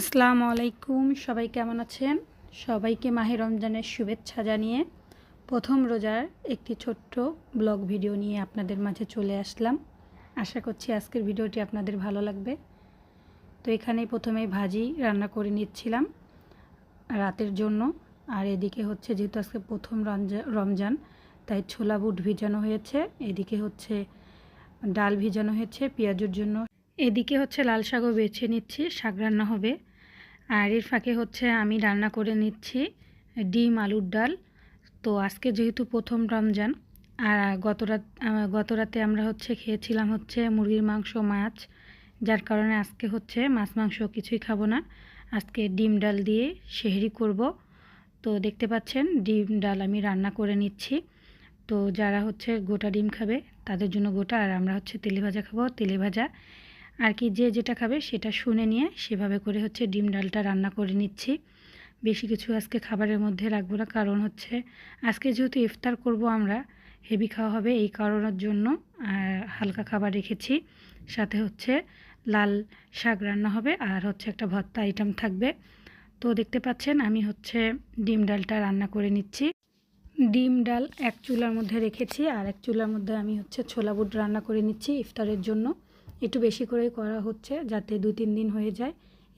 আসসালামু আলাইকুম সবাই কেমন আছেন? সবাইকে মাহে রমজানের শুভেচ্ছা জানিয়ে প্রথম রোজার একটি ছোট্ট ব্লগ ভিডিও নিয়ে আপনাদের মাঝে চলে আসলাম। আশা করছি আজকের ভিডিওটি আপনাদের ভালো লাগবে। তো এখানে প্রথমে ভাজি রান্না করে নিচ্ছিলাম রাতের জন্য। আর এদিকে হচ্ছে, যেহেতু আজকে প্রথম রমজান, তাই ছোলা বুট ভিজানো হয়েছে। এদিকে হচ্ছে ডাল ভিজানো হয়েছে পেঁয়াজের জন্য। এদিকে হচ্ছে লাল শাকও বেছে নিচ্ছি, শাক রান্না হবে। আর এর ফাঁকে হচ্ছে আমি রান্না করে নিচ্ছি ডিম, আলুর ডাল। তো আজকে যেহেতু প্রথম রমজান, আর গত রাত গত রাতে আমরা হচ্ছে খেয়েছিলাম হচ্ছে মুরগির মাংস, মাছ, যার কারণে আজকে হচ্ছে মাছ, মাংস কিছুই খাব না। আজকে ডিম, ডাল দিয়ে সেহরি করব। তো দেখতে পাচ্ছেন, ডিম, ডাল আমি রান্না করে নিচ্ছি। তো যারা হচ্ছে গোটা ডিম খাবে, তাদের জন্য গোটা, আর আমরা হচ্ছে তেলে ভাজা খাব। তেলে ভাজা আর কি যে যেটা খাবে সেটা শুনে নিয়ে সেভাবে করে হচ্ছে ডিম ডালটা রান্না করে নিচ্ছি। বেশি কিছু আজকে খাবারের মধ্যে রাখব না, কারণ হচ্ছে আজকে যেহেতু ইফতার করব আমরা, হেভি খাওয়া হবে এই কারণের জন্য। আর হালকা খাবার রেখেছি, সাথে হচ্ছে লাল শাক রান্না হবে আর হচ্ছে একটা ভর্তা আইটেম থাকবে। তো দেখতে পাচ্ছেন আমি হচ্ছে ডিম ডালটা রান্না করে নিচ্ছি। ডিম ডাল এক চুলার মধ্যে রেখেছি আর এক চুলার মধ্যে আমি হচ্ছে ছোলা বুট রান্না করে নিচ্ছি ইফতারের জন্য। একটু বেশি করে করা হচ্ছে যাতে দু তিন দিন হয়ে যায়।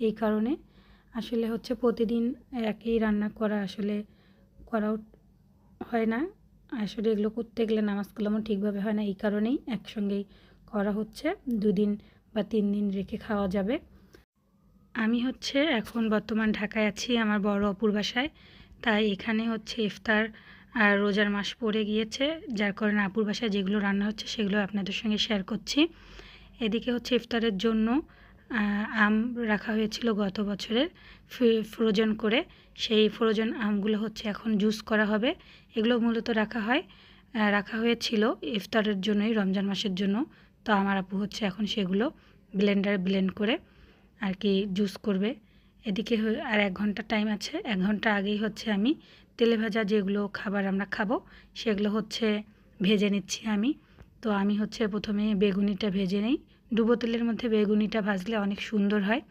এই কারণে আসলে হচ্ছে প্রতিদিন একই রান্না করা আসলে করাও হয় না। আসলে এগুলো করতে গেলে নামাজ কালামও ঠিকভাবে হয় না, এই কারণেই একসঙ্গেই করা হচ্ছে। দুদিন বা তিন দিন রেখে খাওয়া যাবে। আমি হচ্ছে এখন বর্তমান ঢাকায় আছি, আমার বড় অপুর বাসায়। তাই এখানে হচ্ছে ইফতার আর রোজার মাস পড়ে গিয়েছে। যার কারণে আপুর বাসায় যেগুলো রান্না হচ্ছে সেগুলো আপনাদের সঙ্গে শেয়ার করছি। এদিকে হচ্ছে ইফতারের জন্য আম রাখা হয়েছিল গত বছরের ফ্রোজেন করে। সেই ফ্রোজেন আমগুলো হচ্ছে এখন জুস করা হবে। এগুলো মূলত রাখা হয় রাখা হয়েছিল ইফতারের জন্যই, রমজান মাসের জন্য। তো আমার আপু হচ্ছে এখন সেগুলো ব্লেন্ডারে ব্লেন্ড করে আর কি জুস করবে। এদিকে আর এক ঘণ্টা টাইম আছে, এক ঘণ্টা আগেই হচ্ছে আমি তেলে ভাজা যেগুলো খাবার আমরা খাব, সেগুলো হচ্ছে ভেজে নিচ্ছি আমি। তো আমি হচ্ছে প্রথমে বেগুনিটা ভেজে নেই। ডুবো তেলের মধ্যে বেগুনিটা ভাজলে অনেক সুন্দর হয়।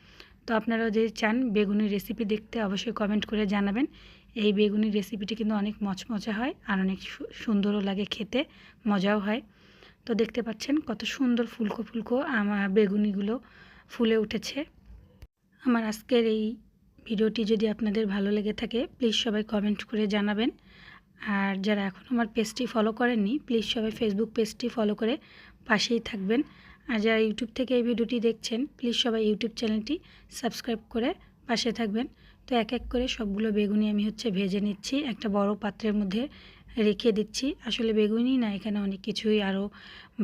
তো আপনারাও যদি চান বেগুনির রেসিপি দেখতে অবশ্যই কমেন্ট করে জানাবেন। এই বেগুনির রেসিপিটি কিন্তু অনেক মচমচা হয় আর অনেক সুন্দরও লাগে খেতে, মজাও হয়। তো দেখতে পাচ্ছেন কত সুন্দর ফুলকো ফুলকো আমার বেগুনিগুলো ফুলে উঠেছে। আমার আজকের এই ভিডিওটি যদি আপনাদের ভালো লেগে থাকে প্লিজ সবাই কমেন্ট করে জানাবেন। আর যারা এখন আমার পেজটি ফলো করেননি প্লিজ সবাই ফেসবুক পেজটি ফলো করে পাশেই থাকবেন। আর যারা ইউটিউব থেকে এই ভিডিওটি দেখছেন প্লিজ সবাই ইউটিউব চ্যানেলটি সাবস্ক্রাইব করে পাশে থাকবেন। তো এক এক করে সবগুলো বেগুনি আমি হচ্ছে ভেজে নিচ্ছি, একটা বড় পাত্রের মধ্যে রেখে দিচ্ছি। আসলে বেগুনি না, এখানে অনেক কিছুই আরও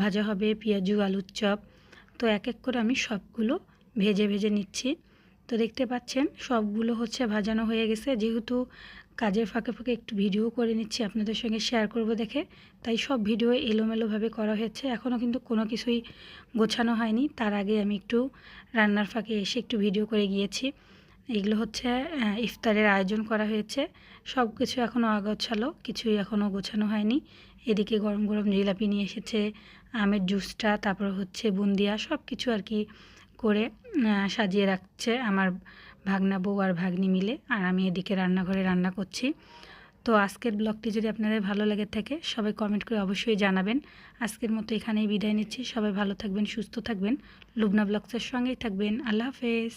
ভাজা হবে, পেঁয়াজু, আলুর চপ। তো এক এক করে আমি সবগুলো ভেজে ভেজে নিচ্ছি। তো দেখতে পাচ্ছেন, সবগুলো হচ্ছে ভাজানো হয়ে গেছে। যেহেতু কাজের ফাঁকে ফাঁকে একটু ভিডিও করে নিচ্ছি, আপনাদের সঙ্গে শেয়ার করব দেখে। তাই সব ভিডিও এলোমেলোভাবে করা হয়েছে, এখনও কিন্তু কোনো কিছুই গোছানো হয়নি। তার আগে আমি একটু রান্নার ফাঁকে এসে একটু ভিডিও করে গিয়েছি। এগুলো হচ্ছে ইফতারের আয়োজন করা হয়েছে। সব কিছু এখনও আগোছালো কিছুই এখনও গোছানো হয়নি। এদিকে গরম গরম জিলাপি নিয়ে এসেছে, আমের জুসটা তারপর হচ্ছে বুন্দিয়া সব কিছু আর কি করে সাজিয়ে রাখছে আমার ভাগনা বউ আর ভাগ্নি মিলে। আর আমি এদিকে রান্নাঘরে রান্না করছি। তো আজকের ব্লগটি যদি আপনাদের ভালো লেগে থাকে, সবাই কমেন্ট করে অবশ্যই জানাবেন। আজকের মতো এখানেই বিদায় নিচ্ছি। সবাই ভালো থাকবেন, সুস্থ থাকবেন। লুবনা ব্লগসের সঙ্গেই থাকবেন। আল্লাহ হাফেজ।